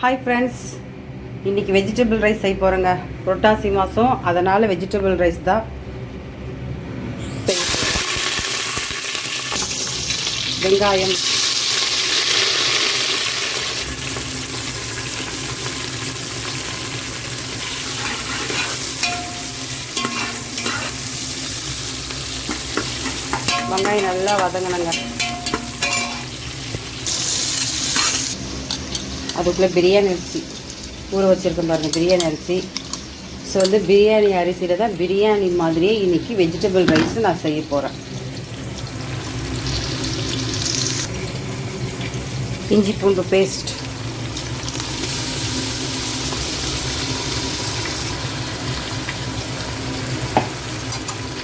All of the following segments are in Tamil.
ஹாய் ஃப்ரெண்ட்ஸ் இன்றைக்கி வெஜிடபிள் ரைஸ் செய்ய போகிறேங்க புரட்டாசி மாதம் அதனால் வெஜிடபிள் ரைஸ் தான் வெங்காயம். வெங்காயம் நல்லா வதங்கினங்க அதுக்குள்ளே பிரியாணி அரிசி ஊற வச்சுருக்கேன் பாருங்கள் பிரியாணி அரிசி. ஸோ வந்து பிரியாணி அரிசியில் தான் பிரியாணி மாதிரியே இன்றைக்கி வெஜிடபிள் ரைஸ் நான் செய்ய போகிறேன் இஞ்சி பூண்டு பேஸ்ட்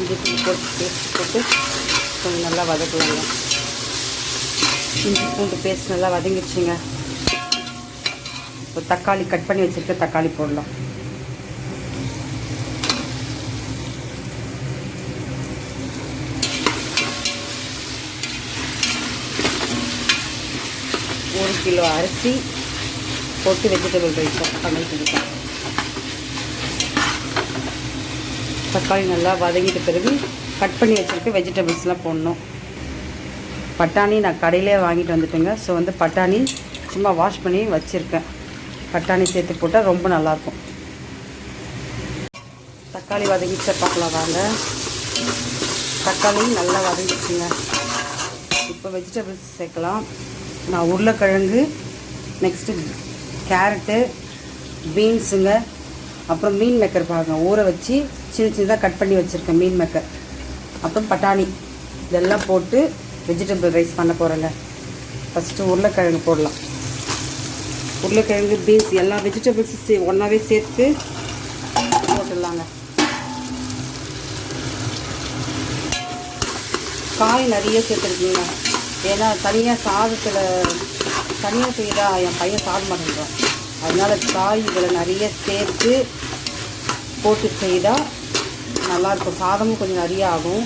இஞ்சி பூண்டு போட்டு பேஸ்ட் போட்டு கொஞ்சம் நல்லா வதக்கலாங்க இஞ்சி பூண்டு பேஸ்ட் நல்லா வதங்கிடுச்சுங்க. இப்போ தக்காளி கட் பண்ணி வச்சுருக்க தக்காளி போடலாம். ஒரு கிலோ அரிசி போட்டு வெஜிடபிள் ரைஸ் பண்ணிட்டு தக்காளி நல்லா வதங்கிட்ட பிறகு கட் பண்ணி வச்சுருக்க வெஜிடபிள்ஸ்லாம் போடணும். பட்டாணி நான் கடையிலே வாங்கிட்டு வந்துட்டேங்க. ஸோ வந்து பட்டாணி சும்மா வாஷ் பண்ணி வச்சுருக்கேன். பட்டாணி சேர்த்து போட்டால் ரொம்ப நல்லாயிருக்கும் தக்காளி வதங்கிச்ச பார்க்கலாம் வாங்க. தக்காளி நல்லா வதங்கிச்சுங்க இப்போ வெஜிடபிள்ஸ் சேர்க்கலாம். நான் உருளைக்கிழங்கு நெக்ஸ்ட்டு கேரட்டு பீன்ஸுங்க அப்புறம் மீன் மேக்கர் பாருங்க. ஊற வச்சு சின்ன சின்னதாக கட் பண்ணி வச்சுருக்கேன் மீன் மேக்கர் அப்புறம் பட்டாணி. இதெல்லாம் போட்டு வெஜிடபிள் ரைஸ் பண்ண போகிறேங்க ஃபஸ்ட்டு உருளைக்கிழங்கு போடலாம். உருளைக்கிழங்கு பீன்ஸ் எல்லா வெஜிடபிள்ஸும் சே ஒன்றாவே சேர்த்து போட்டுடலாங்க. காய் நிறைய சேர்த்துருக்கீங்க. ஏன்னா தனியாக சாதத்தில் தனியாக செய்தா என் பையன் சாப்பிட மாட்டேங்கிறான் அதனால் காய் இதில் நிறைய சேர்த்து போட்டு செய்தால் நல்லாயிருக்கும் சாதமும் கொஞ்சம் நிறைய ஆகும்.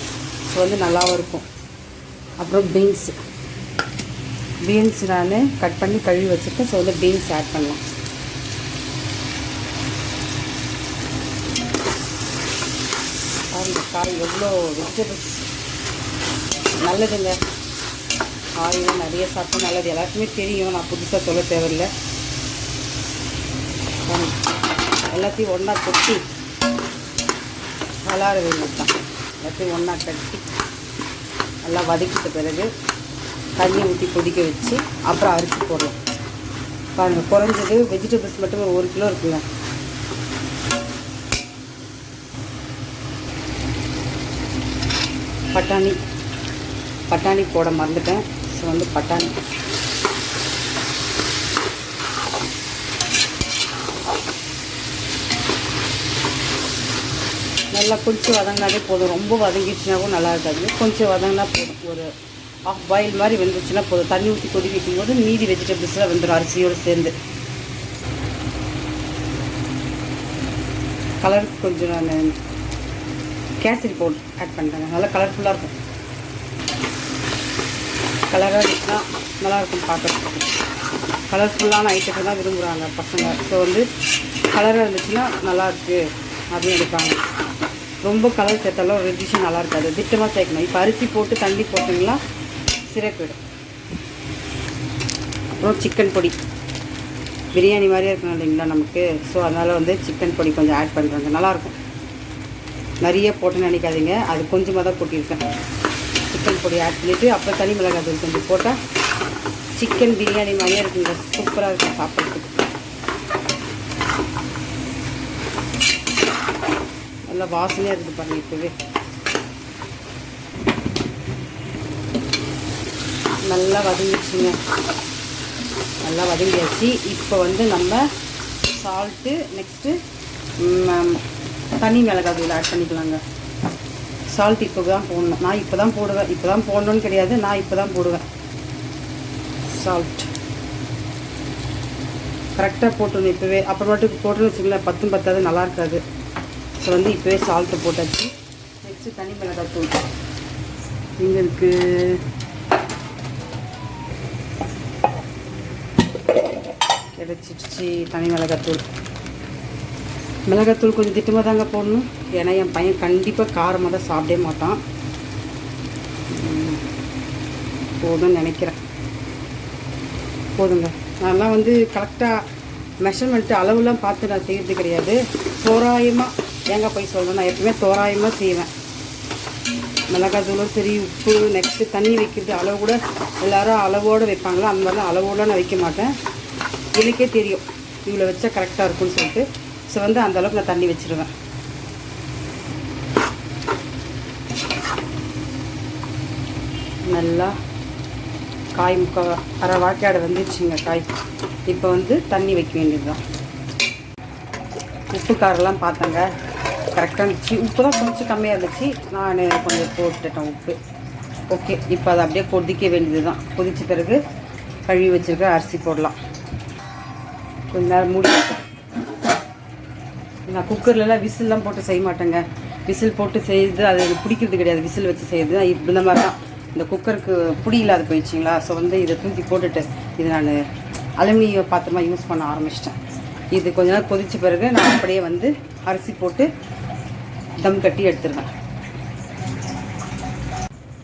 ஸோ வந்து நல்லாவும் இருக்கும். அப்புறம் பீன்ஸு பீன்ஸ் நான் கட் பண்ணி கழுவி வச்சுருக்கேன். ஸோ வந்து பீன்ஸ் ஆட் பண்ணலாம். காய் எவ்வளோ வெஜிடபிள்ஸ் நல்லதுங்க. காயெல்லாம் நிறைய சாப்பிட்டா நல்லது. எல்லாருக்குமே தெரியும். நான் புதுசாக சொல்ல தேவையில்லை. எல்லாத்தையும் ஒன்றா கொட்டி வளார வேண்டியது தான் எல்லாத்தையும் ஒன்றா கட்டி நல்லா வதக்கிட்ட பிறகு தண்ணி ஊற்றி கொதிக்க வச்சு அப்புறம் அரிசி போடலாம் பாருங்கள் குறைஞ்சது வெஜிடபிள்ஸ் மட்டும் ஒரு ஒரு கிலோ இருக்குங்க பட்டாணி. பட்டாணி போட மறந்துட்டேன். ஸோ வந்து பட்டாணி. நல்லா கொஞ்சம் வதங்கினாலே போதும். ரொம்ப வதங்கிடுச்சுனாவும் நல்லா இருக்காது. கொஞ்சம் வதங்கினா போதும். ஒரு ஆஃப் பாயில் மாதிரி வந்துச்சுன்னா போதும். தண்ணி ஊற்றி கொதி வைக்கும் போது மீதி வெஜிடபிள்ஸ்லாம் வெந்துடும் அரிசியோடு சேர்ந்து. கலர் கொஞ்சம் நான் கேசரி பவுடர் ஆட் பண்ணுறேன் நல்லா கலர்ஃபுல்லாக இருக்கும். கலராக இருந்துச்சுன்னா நல்லாயிருக்கும் பார்க்குறதுக்கு. கலர்ஃபுல்லான ஐட்டத்தை தான் விரும்புகிறாங்க பசங்க. ஸோ வந்து கலராக இருந்துச்சுன்னா நல்லாயிருக்கு அப்படின்னு எடுப்பாங்க. ரொம்ப கலர் சேர்த்தாலும் ரெடிஷன் நல்லா இருக்காது. திட்டமாக சேர்க்கணும். இப்போ அரிசி போட்டு தண்ணி போட்டிங்கன்னா சிறப்பிடும். அப்புறம் சிக்கன் பொடி. பிரியாணி மாதிரியே இருக்கணும் இல்லைங்களா நமக்கு? ஸோ அதனால் வந்து சிக்கன் பொடி கொஞ்சம் ஆட் பண்ணுறாங்க நல்லாயிருக்கும். நிறைய போட்டு நினைக்காதீங்க. அது கொஞ்சமாக தான் கொட்டியிருக்கேன். சிக்கன் பொடி ஆட் பண்ணிவிட்டு அப்புறம் தனி மிளகாய் தூள் கொஞ்சம் போட்டால் சிக்கன் பிரியாணி மாதிரியே இருக்குங்க. சூப்பராக இருக்கும் சாப்பிட்றதுக்கு. நல்லா வாசனையாக இருக்குது பாருங்கள் இப்போவே. நல்லா வதங்கிடுச்சுங்க. நல்லா வதங்கியாச்சு. இப்போ வந்து நம்ம சால்ட்டு நெக்ஸ்ட்டு தனி மிளகாய் தூள் ஆட் பண்ணிக்கலாங்க. சால்ட் இப்போ தான் போடணும். நான் இப்போ தான் போடுவேன். இப்போ தான் போடணும்னு கிடையாது. நான் இப்போ தான் போடுவேன். சால்ட் கரெக்டாக போட்டுணும் இப்போவே. அப்புறமேட்டுக்கு போட்டுன்னு வச்சுங்களேன் பத்தும் பத்தாது நல்லா இருக்காது. ஸோ வந்து இப்போவே சால்ட்டு போட்டாச்சு. நெக்ஸ்ட்டு தனி மிளகாய் தூள். இங்கே இருக்குது கிடைச்சிடுச்சு தனி மிளகாத்தூள் மிளகாத்தூள் கொஞ்சம் திட்டமாக தாங்க போடணும் ஏன்னா என் பையன் கண்டிப்பாக காரமாக தான் சாப்பிடவே மாட்டான் உம், போதும்னு நினைக்கிறேன் போதுங்க நான்லாம் வந்து கரெக்டாக மெஷர்மெண்ட்டு அளவுலாம் பார்த்து நான் செய்கிறது கிடையாது தோராயமாக தேங்காய் போய் சொல்லணும் நான் எப்பவுமே தோராயமாக செய்வேன் மிளகாத்தூளும் சரி உப்பு நெக்ஸ்ட்டு தண்ணி வைக்கிறது அளவு கூட எல்லோரும் அளவோடு வைப்பாங்களோ அந்த மாதிரிலாம் அளவோடு நான் வைக்க மாட்டேன் எனக்கே தெரியும். இவ்வளோ வச்சா கரெக்டாக இருக்கும்னு சொல்லிட்டு. ஸோ வந்து அந்த அளவுக்கு நான் தண்ணி வச்சிருவேன். நல்லா காய் முக்கா அரை வாக்காடு வந்துருச்சுங்க காய். இப்போ வந்து தண்ணி வைக்க வேண்டியதுதான். உப்பு காரெல்லாம் பார்த்தேங்க. கரெக்டாக இருந்துச்சு. உப்பு தான் கொஞ்சம் கம்மியாக இருந்துச்சு. நான் கொஞ்சம் போட்டுட்டேன் உப்பு. ஓகே இப்போ அதை அப்படியே கொதிக்க வேண்டியது தான் கொதித்த பிறகு கழுவி வச்சுருக்க அரிசி போடலாம். கொஞ்ச நேரம் மூடி. நான் குக்கர்லலாம் விசில்லாம் போட்டு செய்ய மாட்டேங்க. விசில் போட்டு செய்து அது எனக்கு பிடிக்கிறது கிடையாது. விசில் வச்சு செய்யுது இப்படி இந்த மாதிரி தான் இந்த குக்கருக்கு புடி இல்லாத போயிடுச்சிங்களா? ஸோ வந்து இதை தூக்கி போட்டுட்டு இது நான் அலுமினிய பாத்திரமாக யூஸ் பண்ண ஆரம்பிச்சிட்டேன். இது கொஞ்ச நேரம் கொதித்த பிறகு நான் அப்படியே வந்து அரிசி போட்டு தம் கட்டி எடுத்துருவேன்.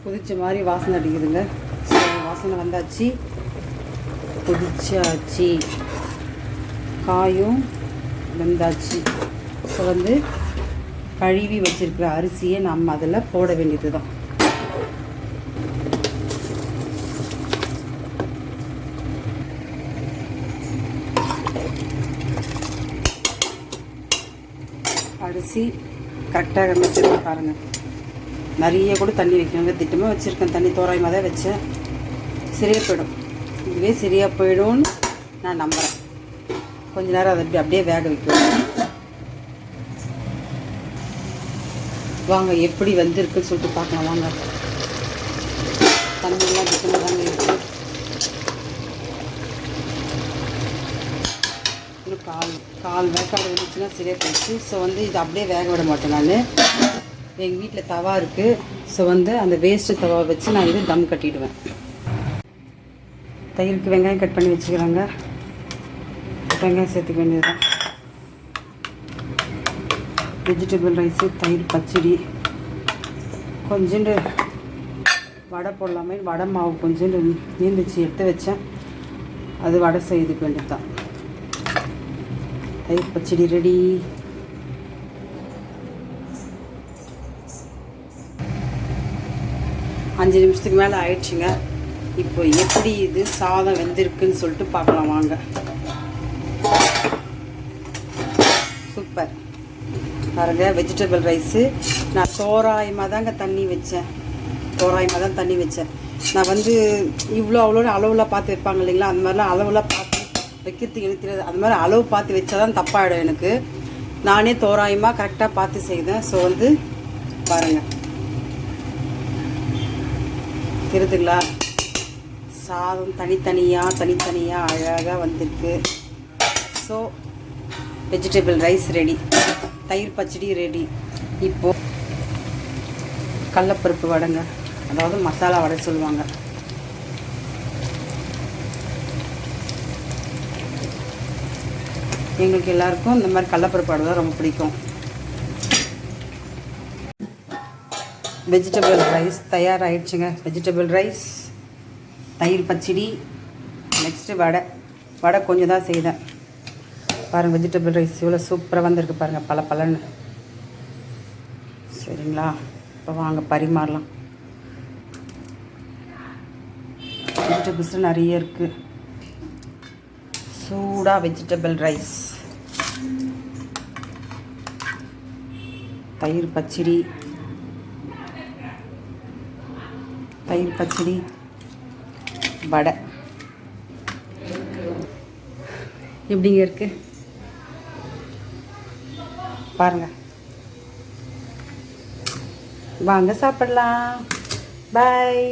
கொதிச்ச மாதிரி வாசனை அடிக்குதுங்க. ஸோ வாசனை வந்தாச்சு. கொதிச்சாச்சு. காயும் வெந்தாச்சு. ஸோ வந்து கழுவி வச்சுருக்கிற அரிசியை நம்ம அதில் போட வேண்டியது தான் அரிசி கரெக்டாக வச்சுருக்கேன் பாருங்கள் நிறைய கூட தண்ணி வைக்கணுங்க. திட்டமாக வச்சுருக்கேன். தண்ணி தோராயமாக தான் வச்சேன். சரியாக போயிடும். இதுவே சரியாக போயிடும்னு நான் நம்புகிறேன் கொஞ்ச நேரம் அதை அப்படி அப்படியே வேக வைக்கணும். வாங்க எப்படி வந்திருக்குன்னு சொல்லிட்டு பார்க்கலாம். வாங்க. தண்ணியெல்லாம் திட்டமாக தாங்க இருக்கு இன்னும் கால் கால் வேக்காடு வந்துச்சுன்னா சரியாக போயிடுச்சு. ஸோ வந்து இது அப்படியே வேக விட மாட்டேன் நான். எங்கள் வீட்டில் தவா இருக்குது ஸோ வந்து அந்த வேஸ்ட்டு தவா வச்சு நான் இது தம் கட்டிடுவேன். தயிருக்கு வெங்காயம் கட் பண்ணி வச்சுக்கிறாங்க. வெங்காயம் சேர்த்துக்க வேண்டியதுதான். வெஜிடபிள் ரைஸு தயிர் பச்சடி கொஞ்சோண்டு வடை போடலாமே. வடை மாவு கொஞ்சோண்டு நீந்துச்சு எடுத்து வச்சேன். அது வடை செய்துக்க வேண்டியது தான் தயிர் பச்சடி ரெடி அஞ்சு நிமிஷத்துக்கு மேலே ஆயிடுச்சுங்க. இப்போ எப்படி இது சாதம் வெந்திருக்குன்னு சொல்லிட்டு பார்க்கலாம் வாங்க. சூப்பர் பாருங்க வெஜிடபிள் ரைஸு நான் தோராயமாக தாங்க தண்ணி வச்சேன். தோராயமாக தான் தண்ணி வச்சேன். நான் வந்து இவ்வளோ அவ்வளோ அளவுலாம் பார்த்து வைப்பாங்க இல்லைங்களா? அந்த மாதிரிலாம் அளவுலாம் பார்த்து வைக்கிறதுக்கு எனக்கு தெரியாது. அந்த மாதிரி அளவு பார்த்து வச்சா தான் தப்பாயிடும் எனக்கு. நானே தோராயமாக கரெக்டாக பார்த்து செய்தேன். ஸோ வந்து பாருங்கள் தெரியுதுங்களா? சாதம் தனித்தனியாக தனித்தனியாக அழகாக வந்திருக்கு. ஸோ வெஜிடபிள் ரைஸ் ரெடி தயிர் பச்சடி ரெடி இப்போது கடலப்பருப்பு வடைங்க. அதாவது மசாலா வடை சொல்லுவாங்க. எங்களுக்கு எல்லாருக்கும் இந்த மாதிரி கடலப்பருப்பு வடை தான் ரொம்ப பிடிக்கும். வெஜிடபிள் ரைஸ் தயாராகிடுச்சுங்க வெஜிடபிள் ரைஸ் தயிர் பச்சடி நெக்ஸ்ட்டு வடை. வடை கொஞ்சம் தான் செய்தேன். பாருங்கள் வெஜிடபிள் ரைஸ் இவ்வளோ சூப்பராக வந்திருக்கு பாருங்கள் பல பலன்னு சரிங்களா? இப்போ வாங்க பரிமாறலாம். வெஜிடபிள்ஸ் நிறைய இருக்குது சூடாக வெஜிடபிள் ரைஸ் தயிர் பச்சடி. தயிர் பச்சடி. வடை. எப்படிங்க இருக்குது பாருங்க. வாங்க சாப்பிடலாம். பாய்